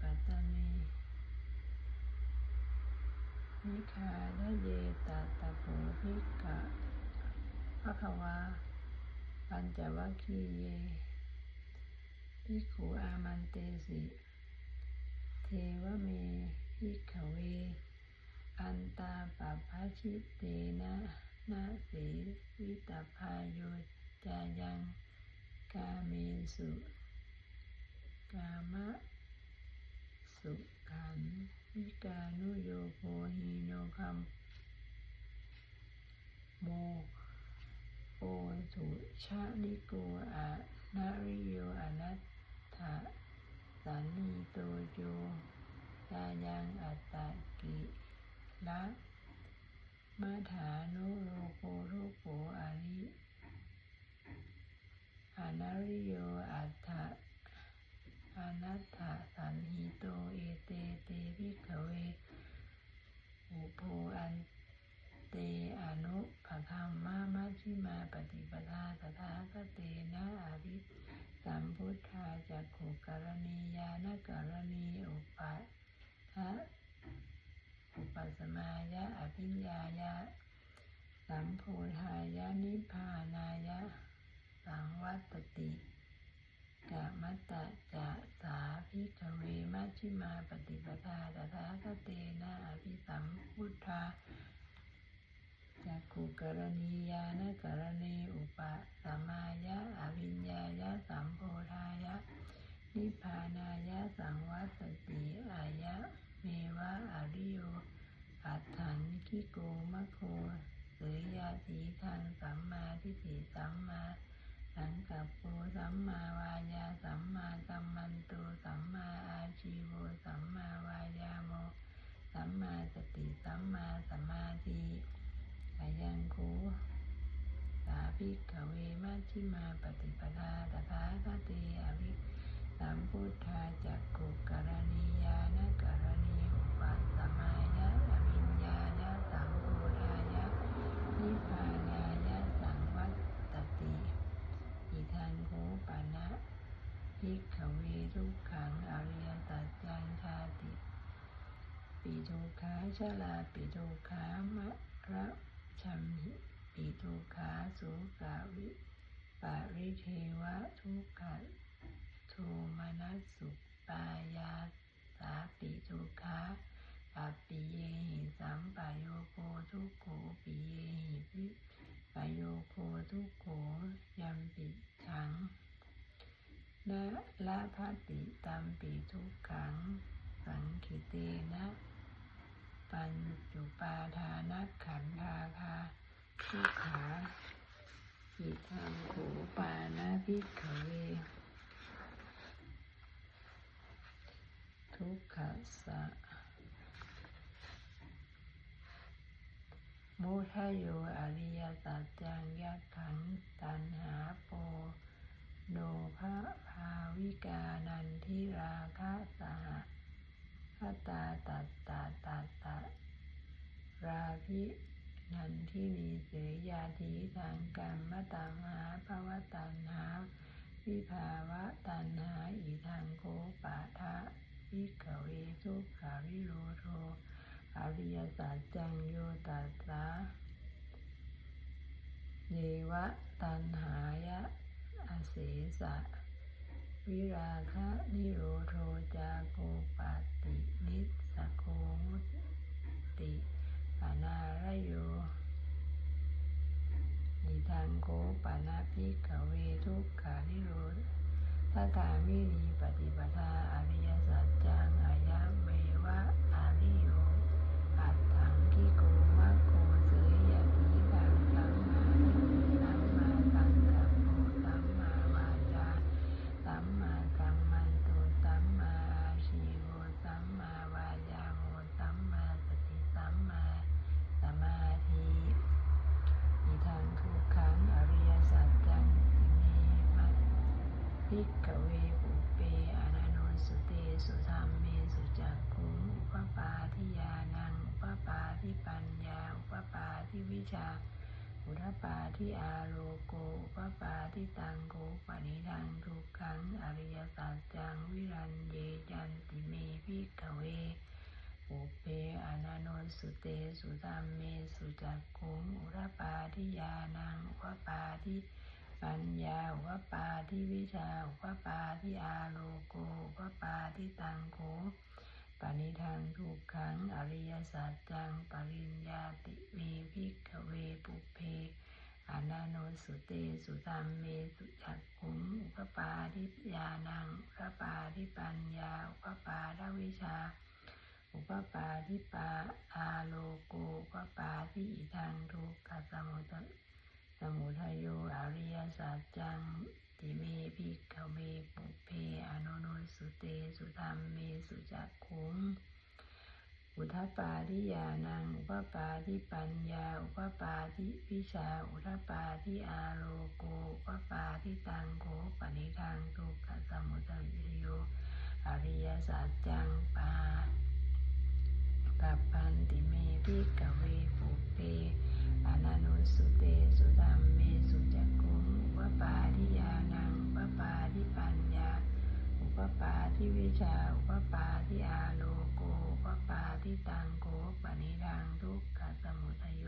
ปัตตานีนิคาทะเยตาตะโพภิกขะภะควาปัญจวัคคีย์เยภิกขุอามันเตสิ เทวเมภิกขเว อันตาปัปพชิตเตนะนาสีวิตาพายโยจายัง กาเมสุ กามะ สุขันวิกานุโยโคหิโนคัมโมโอสุชานิโกอะนาริโยอนัตถะสันนิโตโยยายังอัตตะกิละมาถานุโลโกโรโกอาริอนาริโยอัตถะ อนัตถะสันหิโตเอเตเตวิกเว อุโพอันเตอนุปคัมมามัชฌิมาปฏิปทาตถาคเตนะอภิสัมพุทธาจักขุกรณียานกรณีอุปะทะอุปสมายะอภิญญายะ สัมโพธายะนิพพานายะ สังวัตติ กามัตตะจะสาภิกเวมัชฌิมาปฏิปทาตถาคตเตนะอภิสัมพุทธาจักขุกรณียานกรณีอุปสมายะอวิญญายะสัมโพธายะ นิพพานายะสังวัตติอายะ เมวะอริโยอัตถันคิโกมะโคเสยยาสีทางสัมมาทิฏฐิสัมมา สังกัปโปสัมมาวายาสัมมากัมมันโตสัมมาอาชีโวสัมมาวายาโมสัมมาสติสัมมาสมาธิอายังโคสาภิกขเวมัชฌิมาปฏิปทาตถาคตเตอภิสัมพุทธาจักขุกรณียานกรณีอุปัสสมายะอวิญญายะสัมโพธายะนิพพานายะสังวัตติอิทันโค ปะนะภิกขเวทุกขังอริยสัจจังชาติปิทุขาชลาปิทุขามะระชัมหิปิทุขาสุกาวิปาริเทวะทุกขะโทมนัสสุปายาสาปิทุขาปัปปิเยหิสัมปโยโคทุกโขปิเยหิปิปโยโคทุกโขยัมปิชัง นะละพัติตัมปิทุกขัง สังคิเตนะ ปัญจุปาทานักขันธาคาทุกขาอิทังโขปานาภิกเว ทุกขสะมุทโยอริยสัจจังยักขังตันหาโปโนภะาวิกานันทิราคะสหพตาตัตตาตัตตะราภินันทินีเสยยาทีทางกรรมตังหาภวตันหา วิภาวะตันหาอิทังโกปะทะวิกเวทุกขาวิโรโทอริยสัจจังโยตัสสะเยวะตันหายะอเสสะ วิราคะนิโรโทจาโกปาตินิสโกมุตติปานารโยนิทังโกปานาปิกเวทุกขานิโรธถ้าการมิรีปฏิปทาอริยสัจจังอายะเมวะอาริโยอัตถังคิโกมะโกเสยยติกังสัมมาทิฏฐิสัมมาสังกัปโปสัมมาวาจา สัมมากัมมันโตสัมมาอาชีโวสัมมาวายาโมสัมมาสติสัมมาสมาธิอิทังทุกขังอริยสัจจังติเมมัต ภิกขเวปุเปอนันโนสุเตสุธรรมเมสุจักขุอุปปาทิยานังอุปปาทิปัญญาอุปปาทิวิชา อุอุทปาทิอาโลโกอุปปาทิตังโกปนิทังทุกขังอริยสัจจังวิรันเยจันติเมพิกเวอุเปอนันโนสุเตสุตัมเมสุจักขุงอุรปาทิยานังอุปปาทิปั ปัญญาอุปปาทิวิชาอุปปาทิอาโลโกอุปปาทิตังโกปณิทังทุกขังอริยสัจจังปริญญาติเมพิกเวปุเพอนันโนสุเตสุตัมเมสุจักขุงอุปปาทิยานังอุปปาทิปัญญาอุปปาทวิชา อุปปาทิปาอาโลโกอุปปาทิอิทังทุกขสมุท สมุทัยโยอริยสัจจังติเมภิกขเวปุเพอนุโนสุเตสุธรรมเมสุจักขุงอุทปปาทิยานังอุปปาทิปัญญา อุปปาทิวิชา อุทปปาทิอาโลโกอุปปาทิตังโกปณิทังทุกขสมุทัยโยอริยสัจจังปาปัปปันติเมพิกเวปุเปอนันโนสุเตสุ วิชาอุปปาทิอาโลโกอุปปาทิตังโกปนิดังทุกขสมุทโย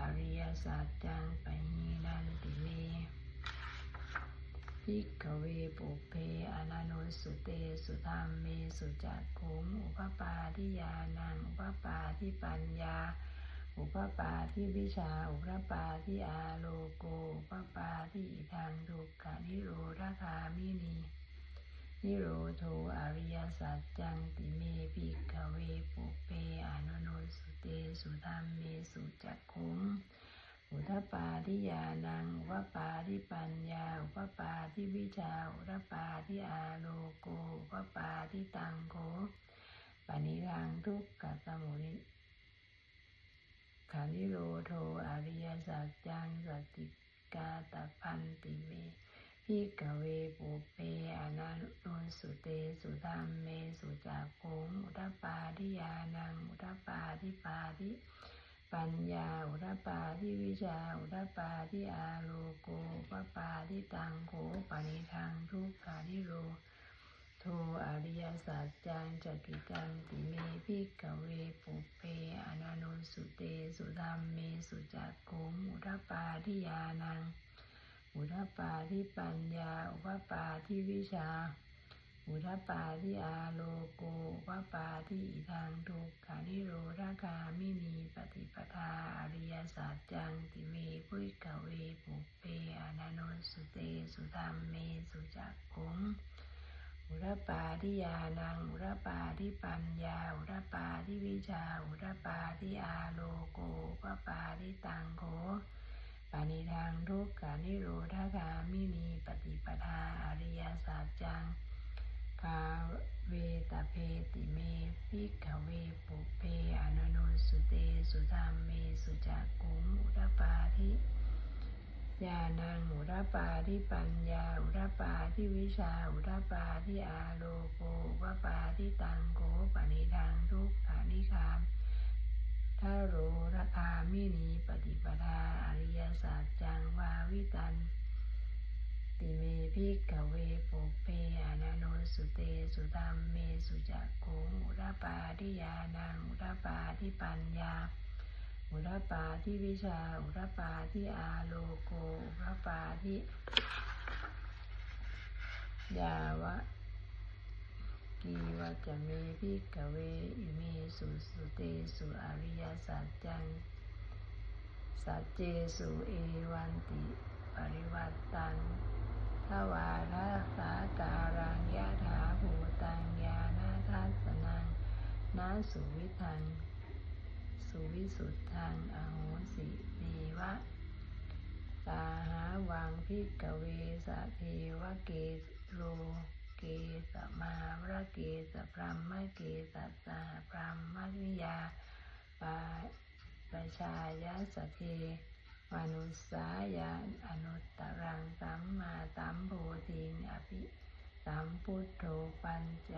อริยสัจจังปะหีนันติเมพิกขเวปุเพอนันโนสุเตสุธรรมเมสุจักขุงอุปปาทิยานังอุปปาทิปัญญา อุปปาทิวิชาอุปปาทิอาโลโกอุปปาทิอิทังทุกขนิโรธคามินี นิโรโทอริยสัจจังติเมพิกขเวปุเพอนุโนสุเตสุธรรมเมสุจักขุงอุทปปาทิยานังอุปปาทิปัญญาอุปปาทิวิชาอุทปาทิอาโลโกอุปปาทิตังโกปณิรังทุกขสมุนิขานิโรโทอริยสัจจังสติกาตพันติเม พิกเวปุเปอนันโนสุเตสุธรรมเมสุจักขุงอุทปปาทิยานังอุทปปาทิปาทิปัญญาอุทปปาทิวิชาอุทปปาทิอาโลโกปปปาทิตังโกปณิทังทุกขานิโรโทอริยสัจจังจตุจังติเมพิกเวปุเพอนันโนสุเตสุธรรมเมสุจักขุงอุทปปาทิยานัง อุทปปาทิปัญญา อุปปปาทิวิชา อุทปปาทิอาโลโกอุปปปาทิอิทังทุกขานิโรธคามินีปฏิปทาอริยสัจจังติเมพุยกเวปุเปอนันโนสุเตสุธรรมเมสุจักขุงอุรปาทิยานังอุรปาทิปัญญา อุรปาทิวิชา อุรปาทิอาโลโกอุปปาทิตังโก ปานิทังทุกขานิโรธคามินีปฏิปทาอริยสัจจังภาเวตเพติเมพิกเวปุเพอนันโนสุเตสุธรรมเมสุจักขุงอุรปาทิญาณังอุรปาทิปัญญาอุรปาทิวิชาอุรปาทิอาโลโกอุปปาทิตังโกปณิทังทุกขานิคามทาโร ระคามินีปฏิปทาอริยสัจจังวาวิตันติเมพิกเวปุเพอนันโนสุเตสุธรรมเมสุจักขุงอุรปาทิยานังอุรปาทิปัญญา อุรปาทิวิชา อุรปาทิอาโลโกอุรปาทิยาวะ กีวัจเมพิกเวอิเมสุสุเตสุอริยสัจจังสัจเจสุเอวันติปริวัตตังทวาราสาการังยะถาภูตังญาณทัสสนังนาสุวิทัง สุวิสุทธังอโหสิเนวะตาหาวังพิกเวสะเทวเกโร เกสมาวระเกสพรัมะเกสัสสะพรัมมวิยาปาปชายาสเทมนุสสายาอนุตตรังสัมมาสัมโพธิงอภิสัมพุทโธปัญจ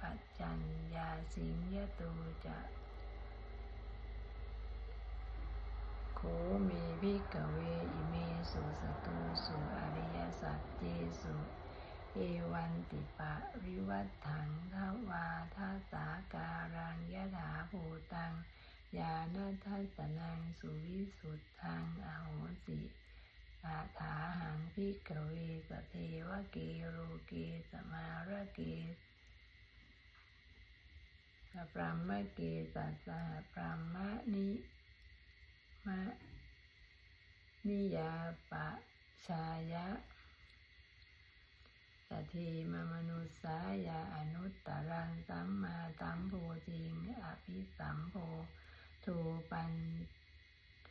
ปัจจัญญาสิงยตูจะโคเมพิกเวอิเมสุสตุสุอริยสัจเจสุ เอวันติปะริวัตถังทวาทัสาการังยะถาภูตังญาณทัสนังสุวิสุทธังอโหสิอาถาหังพิกเวสเทวเกโรเกสมาระเกสพรหมเกสัสสะพรหมนิมะนิยาปะชายะ สทธีมมนุสายาอนุตตรังสัมมาสัมโพธิงอภิสัมโพทูปัญ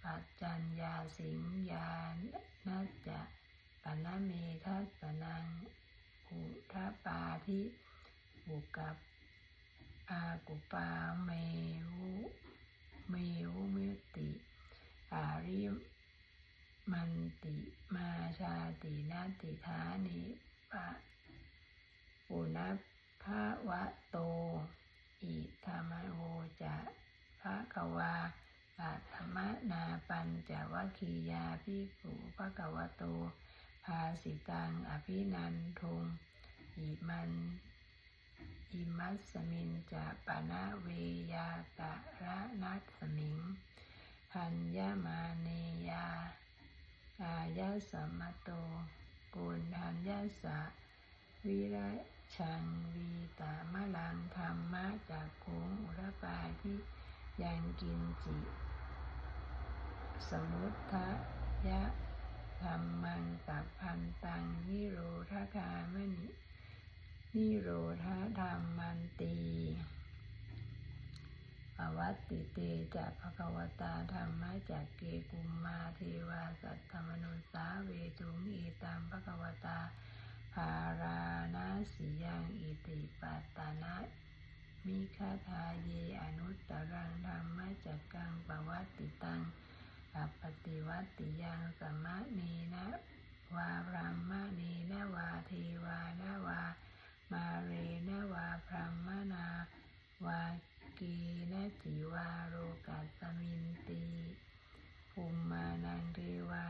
ปัจจัญญาสิงญานัจจะปนเมทัสสนังอุทปาทิอุกับอากุปาเมวุเมวุมิติอาริมันติมาชาตินาติธานิะปุณภาวะโต อิธรรมโวจะภะคะวาปัตมะนาปัญจวัคคียาภิกขุภะคะวะโต ภาสิตังอภินันทุงอิมันอิมัสสมินจะปะนะเวยากะระนัสมิงพัญญามาเนยาอายะสัมมโต กุณทัญญาสะ วิระชังวีตามะลังธรรมะจากโคงอุรปาทิยังกินจิ สมุททะยะธรรมังสัพพันตังนิโรธคามนินิโรธาธรรมันตี ปวัตติเตจะภควตาธรรมะจากเกกุมมาเทวาสัตธรรมนุสาเวทุงเอตัมภควตาภารานาสิยังอิติปัตตานะมิคาทาเยอนุตตรังธรรมจักกังปวัตติตังอัปติวัตติยังสมะเนนะวาพรหมะเนนะวาเทวานะวา มาเรนะวาพรหมนาวา กีนะจิวาโรกัสมินตีภูมิมานังเทวา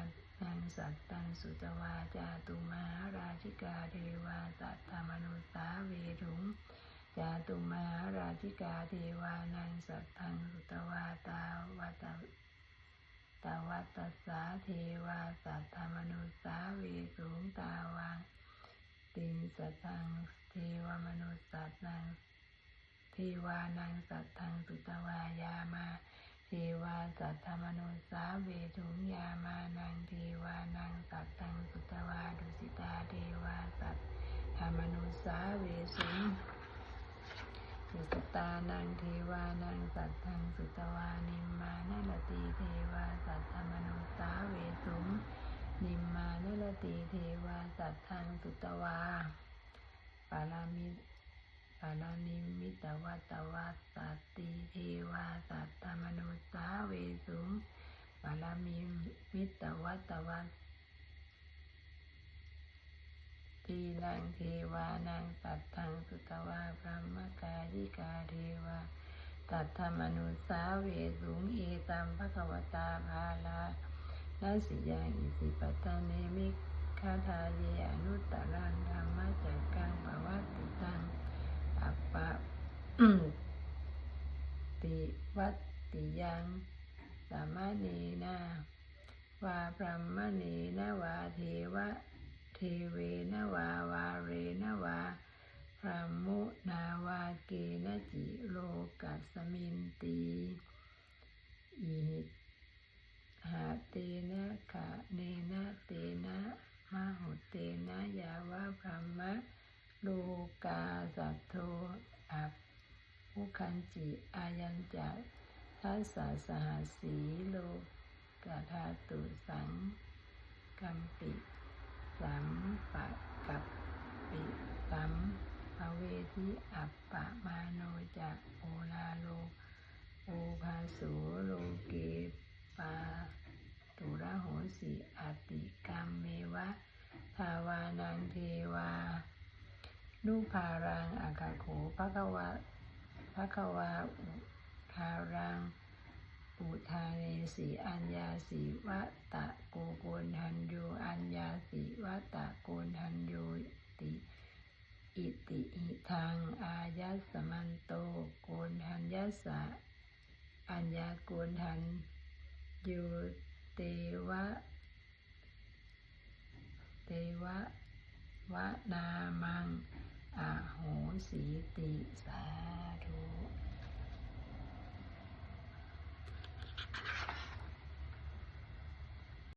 นังสัตตังสุตวาจาตุมหาราชิกาเทวาสัตธรรมนุสาเวทุงจาตุมหาราชิกาเทวานังสัตทังสุตวาตาวัตตวัตสาเทวาสัตธรรมนุสาเวสุงตาวังติงสัตทังเทวมนุสสัตนัง เทวานังสัตทังสุตวายามาเทวาสัตธรรมนุสาเวทุงยามานังเทวานังสัตทังสุตวาดุสิตาเทวาสัตธรรมนุสาเวสุงดุสิตานังเทวานังสัตทังสุตวานิมมานลตีเทวาสัตธรรมนุสาเวสุงนิมมานลตีเทวาสัตทังสุตวาปารามิารานิมิตวัตวัตสัตติเทวาสัตตมนุสาเวสุงปารามิมิตวัตวัตตีนังเทวานังสัตทังสุตวาพรหมกายิกาเทวาสัตธมนุสาเวสุงเอตัมภควตาภาลานาสิยังอิสิปตาเนมิคาทาเยอนุตตรังธรรมจักกังปวัตติตัง อัปปะติวัตติยัง สามะเนนาวาพรหมเนนะวาเทวะ เทเวนะวาวาเรนะวาพรหมุนาวาเกนจิโลกัสมินตีอิหิตหาเตนะขะเนนะเตนะมหุเตนะยาวะพรหมะ ลูกาสัตโทอัปพุคันจิอายัญจะทัสสะสหัสสีโลกาธาตุสังกัมปิ สัมปะกับปิสัมภเวทิอัปปะมาโนจะโอลาโลโอภาสูโลเกปาตุระโหสิอติกรรมเมวะ ทาวานังเทวา นุภารังอาคาโขภะคะวะภะคะวาอุทารัง อุทาเนสีอัญญาสีวะตะโกโกนหันโยอัญญาสีวะตะโกนหันโยติ อิติหิทางอายัสสมันโตโกนหันยัสสะอัญญาโกนหันโยเตวะ เตวะวะนามัง อโหสิติสาธุ